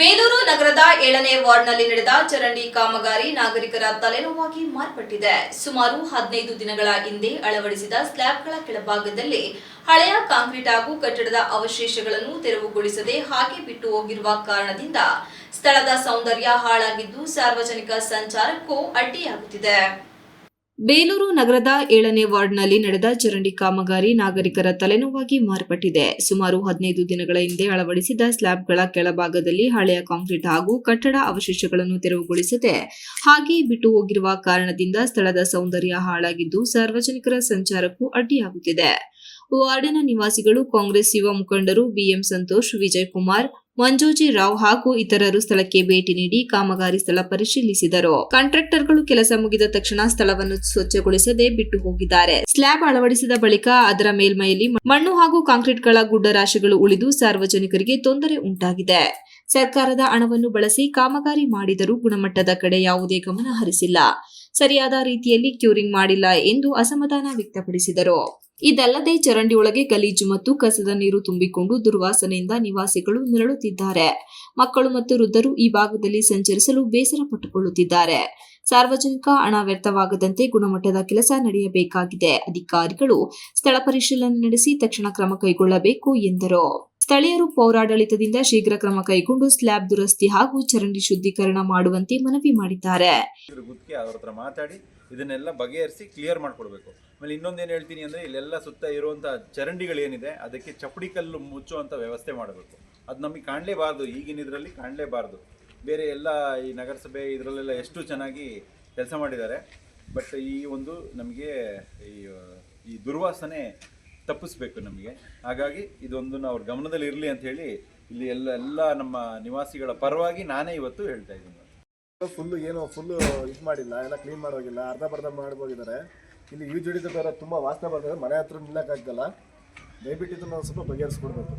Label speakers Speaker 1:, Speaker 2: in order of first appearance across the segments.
Speaker 1: ಬೇಲೂರು ನಗರದ ಏಳನೇ ವಾರ್ಡ್ನಲ್ಲಿ ನಡೆದ ಚರಂಡಿ ಕಾಮಗಾರಿ ನಾಗರಿಕರ ತಲೆನೋವಾಗಿ ಮಾರ್ಪಟ್ಟಿದೆ. ಸುಮಾರು ಹದಿನೈದು ದಿನಗಳ ಹಿಂದೆ ಅಳವಡಿಸಿದ ಸ್ಲ್ಯಾಬ್ಗಳ ಕೆಳಭಾಗದಲ್ಲಿ ಹಳೆಯ ಕಾಂಕ್ರೀಟ್ ಹಾಗೂ ಕಟ್ಟಡದ ಅವಶೇಷಗಳನ್ನು ತೆರವುಗೊಳಿಸದೆ ಹಾಗೆ ಬಿಟ್ಟು ಹೋಗಿರುವ ಕಾರಣದಿಂದ ಸ್ಥಳದ ಸೌಂದರ್ಯ ಹಾಳಾಗಿದ್ದು ಸಾರ್ವಜನಿಕ ಸಂಚಾರಕ್ಕೂ ಅಡ್ಡಿಯಾಗುತ್ತಿದೆ. ಬೇಲೂರು ನಗರದ ಏಳನೇ ವಾರ್ಡ್ನಲ್ಲಿ ನಡೆದ ಚರಂಡಿ ಕಾಮಗಾರಿ ನಾಗರಿಕರ ತಲೆನೋವಾಗಿ ಮಾರ್ಪಟ್ಟಿದೆ. ಸುಮಾರು ಹದಿನೈದು ದಿನಗಳ ಹಿಂದೆ ಅಳವಡಿಸಿದ ಸ್ಲ್ಯಾಬ್ಗಳ ಕೆಳಭಾಗದಲ್ಲಿ ಹಳೆಯ ಕಾಂಕ್ರೀಟ್ ಹಾಗೂ ಕಟ್ಟಡ ಅವಶೇಷಗಳನ್ನು ತೆರವುಗೊಳಿಸದೆ. ಹಾಗೆ ಬಿಟ್ಟು ಹೋಗಿರುವ ಕಾರಣದಿಂದ ಸ್ಥಳದ ಸೌಂದರ್ಯ ಹಾಳಾಗಿದ್ದು ಸಾರ್ವಜನಿಕರ ಸಂಚಾರಕ್ಕೂ ಅಡ್ಡಿಯಾಗುತ್ತಿದೆ. ವಾರ್ಡಿನ ನಿವಾಸಿಗಳು ಕಾಂಗ್ರೆಸ್ ಯುವ ಮುಖಂಡರು ಬಿಎಂ ಸಂತೋಷ್, ವಿಜಯ್ ಕುಮಾರ್ ಮಂಜೋಜಿ ರಾವ್ ಹಾಗೂ ಇತರರು ಸ್ಥಳಕ್ಕೆ ಭೇಟಿ ನೀಡಿ ಕಾಮಗಾರಿ ಸ್ಥಳ ಪರಿಶೀಲಿಸಿದರು. ಕಾಂಟ್ರಾಕ್ಟರ್ಗಳು ಕೆಲಸ ಮುಗಿದ ತಕ್ಷಣ ಸ್ಥಳವನ್ನು ಸ್ವಚ್ಛಗೊಳಿಸದೆ ಬಿಟ್ಟು ಹೋಗಿದ್ದಾರೆ. ಸ್ಲ್ಯಾಬ್ ಅಳವಡಿಸಿದ ಬಳಿಕ ಅದರ ಮೇಲ್ಮೈಯಲ್ಲಿ ಮಣ್ಣು ಹಾಗೂ ಕಾಂಕ್ರೀಟ್ಗಳ ಗುಡ್ಡರಾಶಿಗಳು ಉಳಿದು ಸಾರ್ವಜನಿಕರಿಗೆ ತೊಂದರೆ ಉಂಟಾಗಿದೆ. ಸರ್ಕಾರದ ಹಣವನ್ನು ಬಳಸಿ ಕಾಮಗಾರಿ ಮಾಡಿದರೂ ಗುಣಮಟ್ಟದ ಕಡೆ ಯಾವುದೇ ಗಮನ ಹರಿಸಿಲ್ಲ. ಸರಿಯಾದ ರೀತಿಯಲ್ಲಿ ಕ್ಯೂರಿಂಗ್ ಮಾಡಿಲ್ಲ ಎಂದು ಅಸಮಾಧಾನ ವ್ಯಕ್ತಪಡಿಸಿದರು. ಇದಲ್ಲದೆ ಚರಂಡಿಯೊಳಗೆ ಗಲೀಜು ಮತ್ತು ಕಸದ ನೀರು ತುಂಬಿಕೊಂಡು ದುರ್ವಾಸನೆಯಿಂದ ನಿವಾಸಿಗಳು ನರಳುತ್ತಿದ್ದಾರೆ. ಮಕ್ಕಳು ಮತ್ತು ವೃದ್ಧರು ಈ ಭಾಗದಲ್ಲಿ ಸಂಚರಿಸಲು ಬೇಸರ ಪಟ್ಟುಕೊಳ್ಳುತ್ತಿದ್ದಾರೆ. ಸಾರ್ವಜನಿಕ ಹಣ ವ್ಯರ್ಥವಾಗದಂತೆ ಗುಣಮಟ್ಟದ ಕೆಲಸ ನಡೆಯಬೇಕಾಗಿದೆ. ಅಧಿಕಾರಿಗಳು ಸ್ಥಳ ಪರಿಶೀಲನೆ ನಡೆಸಿ ತಕ್ಷಣ ಕ್ರಮ ಕೈಗೊಳ್ಳಬೇಕು ಎಂದರು. ಸ್ಥಳೀಯರು ಪೌರಾಡಳಿತದಿಂದ ಶೀಘ್ರ ಕ್ರಮ ಕೈಗೊಂಡು ಸ್ಲ್ಯಾಬ್ ದುರಸ್ತಿ ಹಾಗೂ ಚರಂಡಿ ಶುದ್ಧೀಕರಣ ಮಾಡುವಂತೆ ಮನವಿ ಮಾಡಿದ್ದಾರೆ.
Speaker 2: ಅವ್ರ ಹತ್ರ ಮಾತಾಡಿ ಇದನ್ನೆಲ್ಲ ಬಗೆಹರಿಸಿ ಕ್ಲಿಯರ್ ಮಾಡ್ಕೊಡ್ಬೇಕು. ಆಮೇಲೆ ಏನು ಹೇಳ್ತೀನಿ ಅಂದರೆ ಇಲ್ಲೆಲ್ಲ ಸುತ್ತ ಇರುವಂಥ ಚರಂಡಿಗಳೇನಿದೆ, ಅದಕ್ಕೆ ಚಪ್ಪಡಿ ಕಲ್ಲು ಮುಚ್ಚುವಂಥ ವ್ಯವಸ್ಥೆ ಮಾಡಬೇಕು. ಅದು ನಮಗೆ ಕಾಣಲೇಬಾರ್ದು, ಈಗಿನ ಇದರಲ್ಲಿ ಕಾಣಲೇಬಾರ್ದು. ಬೇರೆ ಎಲ್ಲ ಈ ನಗರಸಭೆ ಇದರಲ್ಲೆಲ್ಲ ಎಷ್ಟು ಚೆನ್ನಾಗಿ ಕೆಲಸ ಮಾಡಿದ್ದಾರೆ. ಬಟ್ ಈ ಒಂದು ನಮಗೆ ಈ ಈ ದುರ್ವಾಸನೆ ತಪ್ಪಿಸ್ಬೇಕು ನಮಗೆ. ಹಾಗಾಗಿ ಇದೊಂದು ಅವ್ರ ಗಮನದಲ್ಲಿ ಇರಲಿ ಅಂತ ಹೇಳಿ ಇಲ್ಲಿ ಎಲ್ಲ ಎಲ್ಲ ನಮ್ಮ ನಿವಾಸಿಗಳ ಪರವಾಗಿ ನಾನೇ ಇವತ್ತು ಹೇಳ್ತಾ ಇದ್ದೀನಿ.
Speaker 3: ಫುಲ್ಲು ಏನು ಫುಲ್ಲು ಇದು ಮಾಡಿಲ್ಲ ಎಲ್ಲ ಕ್ಲೀನ್ ಮಾಡೋಗಿಲ್ಲ ಅರ್ಧ ಬರ್ಧ ಮಾಡ್ಬೋಗಿದ್ದಾರೆ. ಇಲ್ಲಿ ಯೂಜ್ ಹಿಡಿದ ಬೇರೆ ತುಂಬ ವಾಸನೆ ಬರ್ತದೆ ಮನೆ ಹತ್ರ ನಿಲ್ಲಕ್ಕಾಗಲ್ಲ ದಯವಿಟ್ಟು ಇದನ್ನು ಒಂದು ಸ್ವಲ್ಪ ಬಗೆಹರಿಸ್ಕೊಡ್ಬೇಕು.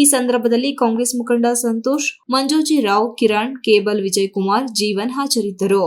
Speaker 1: ಈ ಸಂದರ್ಭದಲ್ಲಿ ಕಾಂಗ್ರೆಸ್ ಮುಖಂಡ ಸಂತೋಷ್ ಮಂಜೋಜಿ ರಾವ್ ಕಿರಣ್ ಕೇಬಲ್ ವಿಜಯ್ ಕುಮಾರ್ ಜೀವನ್ ಹಾಜರಿದ್ದರು.